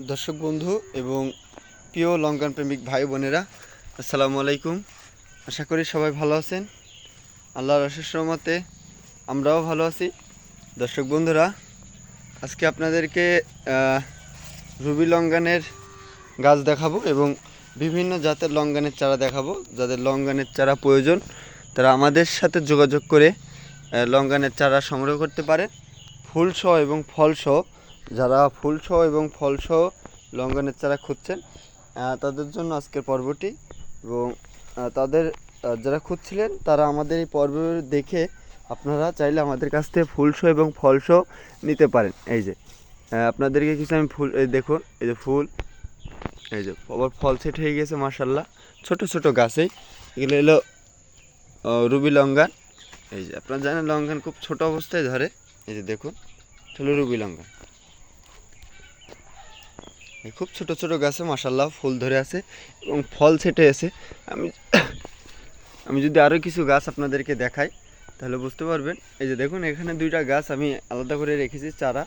দর্শক বন্ধু এবং প্রিয় লঙ্কান প্রেমিক ভাই বোনেরা, আসসালামু আলাইকুম। আশা করি সবাই ভালো আছেন। আল্লাহর অশেষ রহমতে আমরাও ভালো আছি। দর্শক বন্ধুরা, আজকে আপনাদেরকে রুবি লঙ্গানের গাছ দেখাবো এবং বিভিন্ন জাতের লঙ্গানের চারা দেখাবো। যাদের লঙ্গানের চারা প্রয়োজন, তারা আমাদের সাথে যোগাযোগ করে লঙ্গানের চারা সংগ্রহ করতে পারে ফুলসহ এবং ফলসহ যারা ফুলসহ এবং ফলসহ লঙ্ঘনের চারা খুঁজছেন তাদের জন্য আজকের পর্বটি এবং তাদের যারা খুঁজছিলেন তারা আমাদের এই পর্ব দেখে আপনারা চাইলে আমাদের কাছ থেকে ফুলসহ এবং ফলসহ নিতে পারেন। এই যে আপনাদেরকে কিছু আমি ফুল, এই দেখুন, এই যে ফুল, এই যে আবার ফল সেট হয়ে গেছে মার্শাল্লাহ ছোট ছোট গাছেই। এগুলো এলো রুবি লঙ্গান। এই যে, আপনারা জানেন লঙ্ঘন খুব ছোট অবস্থায় ধরে। এই যে দেখুন হলো রুবি লঙ্ঘন এই খুব ছোট ছোট গাছে মাসাল্লাহ ফুল ধরে আছে এবং ফল ছেটে আছে। আমি আমি যদি আরও কিছু গাছ আপনাদেরকে দেখাই তাহলে বুঝতে পারবেন। এই যে দেখুন এখানে দুইটা গাছ আমি আলাদা করে রেখেছি চারা।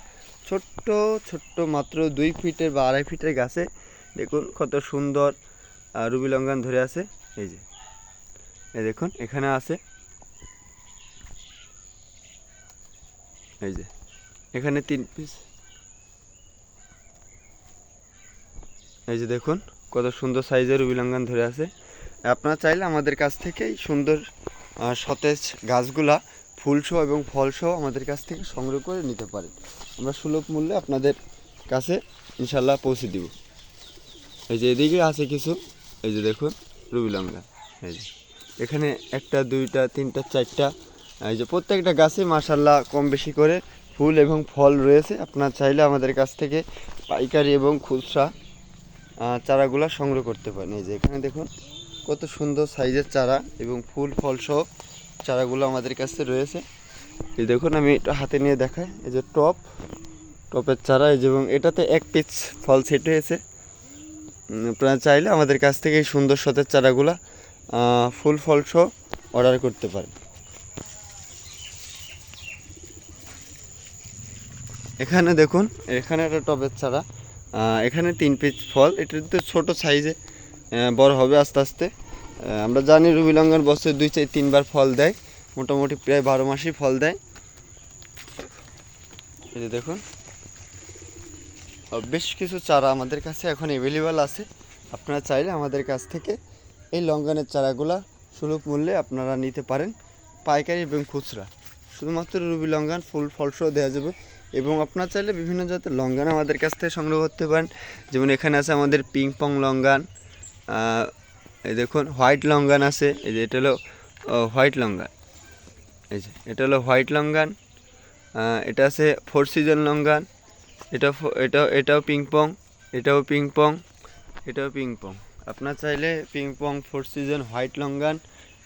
ছোট্ট ছোট্ট মাত্র দুই ফিটের বা আড়াই ফিটের গাছে। দেখুন কত সুন্দর আহ, রুবি লঙ্ঘন ধরে আছে। এই যে এই দেখুন এখানে আছে। এই যে এখানে তিন পিস এই যে দেখুন, কত সুন্দর সাইজের উবিলাঙ্গান ধরে আছে। আপনারা চাইলে আমাদের কাছ থেকে এই সুন্দর সতেজ গাছগুলা ফুলসহ এবং ফলসহ আমাদের কাছ থেকে সংগ্রহ করে নিতে পারেন। আমরা সুলভ মূল্যে আপনাদের কাছে ইনশাল্লাহ পৌঁছে দিব। এই যে এদিকে আছে কিছু, এই যে দেখুন রুবিলাঙ্গা এই যে এখানে একটা, দুইটা, তিনটা, চারটা, এই যে প্রত্যেকটা গাছে মাসাল্লাহ কম বেশি করে ফুল এবং ফল রয়েছে। আপনার চাইলে আমাদের কাছ থেকে পাইকারি এবং খুচরা চারাগুলা সংগ্রহ করতে পারেন। এই যে এখানে দেখুন, কত সুন্দর সাইজের চারা এবং ফুল, ফল সহ চারাগুলো আমাদের কাছে রয়েছে। এই দেখুন, আমি এটা হাতে নিয়ে দেখাই। এই যে টপ, টপের চারা, এই যে এবং এটাতে এক পিস ফল সেট হয়েছে আপনারা চাইলে আমাদের কাছ থেকে এই সুন্দর সতের চারাগুলা ফুল, ফল সহ অর্ডার করতে পারেন। এখানে দেখুন, এখানে একটা টবের চারা। এখানে তিন পিস ফল। এটা তো ছোটো সাইজে বড় হবে আস্তে আস্তে। আমরা জানি রুবি লঙ্ঘন বছরে দুই চার তিনবার ফল দেয়। মোটামুটি প্রায় বারো মাসই ফল দেয়। এই যে দেখুন। বেশ কিছু চারা আমাদের কাছে এখন অ্যাভেলেবেল আছে। আপনারা চাইলে আমাদের কাছ থেকে এই লঙ্ঘনের চারাগুলা সুলভ মূল্যে আপনারা নিতে পারেন। পাইকারি এবং খুচরা। শুধুমাত্র রুবি লঙ্ঘন ফুল ফলসহ দেওয়া যাবে। এবং আপনার চাইলে বিভিন্ন জাতের লঙ্ঘন আমাদের কাছ থেকে সংগ্রহ করতে পারেন। যেমন এখানে আছে আমাদের পিং পং লঙ্ঘন এই দেখুন হোয়াইট লঙ্গান আছে, এই যে এটা হলো হোয়াইট লঙ্গান। এই যে, এটা হলো হোয়াইট লঙ্গান এটা আছে ফোর সিজন লঙ্গান, এটা এটা এটাও পিং পং এটাও পিং পং এটাও পিং পং আপনার চাইলে ping pong four season white longan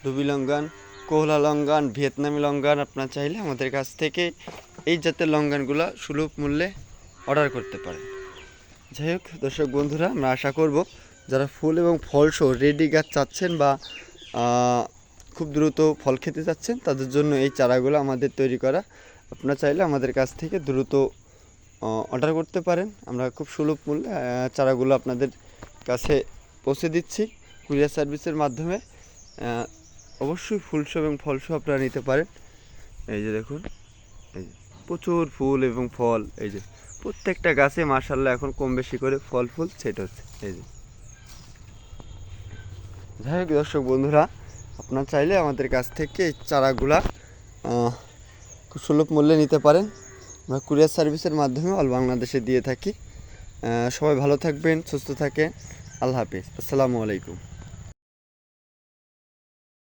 ruby longan Kohala longan, ভিয়েতনামি লঙ্গান আপনার চাইলে আমাদের কাছ থেকে এই জাতের লঙ্গানগুলো সুলভ মূল্যে অর্ডার করতে পারেন। যাই হোক, দর্শক বন্ধুরা, আমরা আশা করব যারা ফুল এবং ফল সহ রেডি গাছ চাচ্ছেন বা খুব দ্রুত ফল খেতে চাচ্ছেন, তাদের জন্য এই চারাগুলো আমাদের তৈরি করা। আপনারা চাইলে আমাদের কাছ থেকে দ্রুত অর্ডার করতে পারেন। আমরা খুব সুলভ মূল্যে চারাগুলো আপনাদের কাছে পৌঁছে দিচ্ছি। কুরিয়ার সার্ভিসের মাধ্যমে অবশ্যই ফুল ফুলসহ এবং ফল ফলসহ আপনারা নিতে পারেন। এই যে দেখুন, এই যে প্রচুর ফুল এবং ফল, এই যে প্রত্যেকটা গাছে মার্শাল্লাহ এখন কম বেশি করে ফল ফুল সেট হচ্ছে, এই যে। যাই হোক দর্শক বন্ধুরা, আপনারা চাইলে আমাদের কাছ থেকে এই চারাগুলা খুব সুলভ মূল্যে নিতে পারেন। আমরা কুরিয়ার সার্ভিসের মাধ্যমে অল বাংলাদেশে দিয়ে থাকি। সবাই ভালো থাকবেন, সুস্থ থাকেন। আল্লাহ হাফিজ। আসসালামু আলাইকুম।